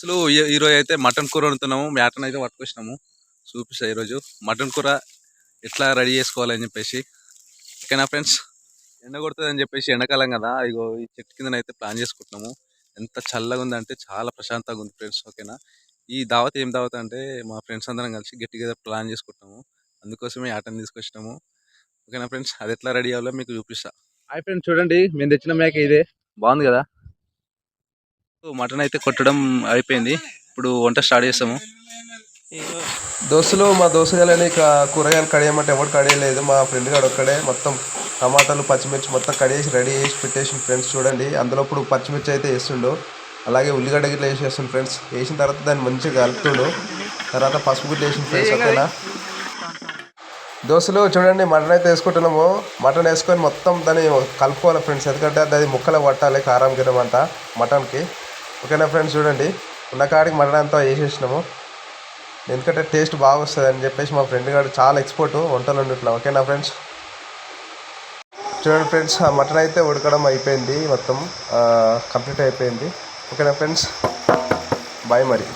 అసలు ఈ- ఈరోజు అయితే మటన్ కూర వండుతున్నాము. మ్యాటన్ అయితే పట్టుకొచ్చినాము. చూపిస్తా ఈరోజు మటన్ కూర ఎట్లా రెడీ చేసుకోవాలని చెప్పేసి. ఓకేనా ఫ్రెండ్స్? ఎండ కొడుతుంది అని చెప్పేసి ఎండాకాలం కదా. ఇగో ఈ చెట్టు కింద అయితే ప్లాన్ చేసుకుంటున్నాము. ఎంత చల్లగా ఉందంటే చాలా ప్రశాంతంగా ఉంది ఫ్రెండ్స్. ఓకేనా? ఈ దావత్ ఏం దావత్ అంటే మా ఫ్రెండ్స్ అందరం కలిసి గెట్ టుగెదర్ ప్లాన్ చేసుకుంటున్నాము. అందుకోసమే ఆటని తీసుకొచ్చినాము. ఓకేనా ఫ్రెండ్స్? అది ఎట్లా రెడీ అవ్వాలో మీకు చూపిస్తా. హాయ్ ఫ్రెండ్స్ చూడండి. మేము తెచ్చిన మేక ఇదే. బాగుంది కదా? మటన్ అయితే కొట్టడం అయిపోయింది. ఇప్పుడు వంట స్టార్ట్ చేస్తాము. దోస్తులు మా దోస్తుగాలని ఇక కూరగాయలు కడియమంటే ఎవరు కడియలేదు మా ఫ్రెండ్ గారు ఒక్కడే. మొత్తం టమాటాలు పచ్చిమిర్చి మొత్తం కడిగేసి రెడీ చేసి పెట్టేసి ఫ్రెండ్స్ చూడండి. అందులో ఇప్పుడు పచ్చిమిర్చి అయితే వేస్తుండు. అలాగే ఉల్లిగడ్డ గిట్ల వేసేస్తుంది ఫ్రెండ్స్. వేసిన తర్వాత దాన్ని మంచిగా కలుపుతుండు. తర్వాత పసుపు గిట్ల వేసిన ఫ్రెండ్స్ ఓకేనా? దోశలు చూడండి మటన్ అయితే వేసుకుంటున్నాము. మటన్ వేసుకొని మొత్తం దాన్ని కలుపుకోవాలి ఫ్రెండ్స్. ఎందుకంటే అది ముక్కలు పట్టాలి కారం గిరం అంతా మటన్కి. ఓకేనా ఫ్రెండ్స్ చూడండి. ఉన్న కాడికి మటన్ అంతా వేసేసినాము. ఎందుకంటే టేస్ట్ బాగా వస్తుంది అని చెప్పేసి మా ఫ్రెండ్ గారు చాలా ఎక్స్పోర్ట్ వంటలు ఇట్లా ఓకేనా ఫ్రెండ్స్? చూడండి ఫ్రెండ్స్ ఆ మటన్ అయితే ఉడకడం అయిపోయింది మొత్తం కంప్లీట్ అయిపోయింది. ఓకేనా ఫ్రెండ్స్? బాయ్ మరి.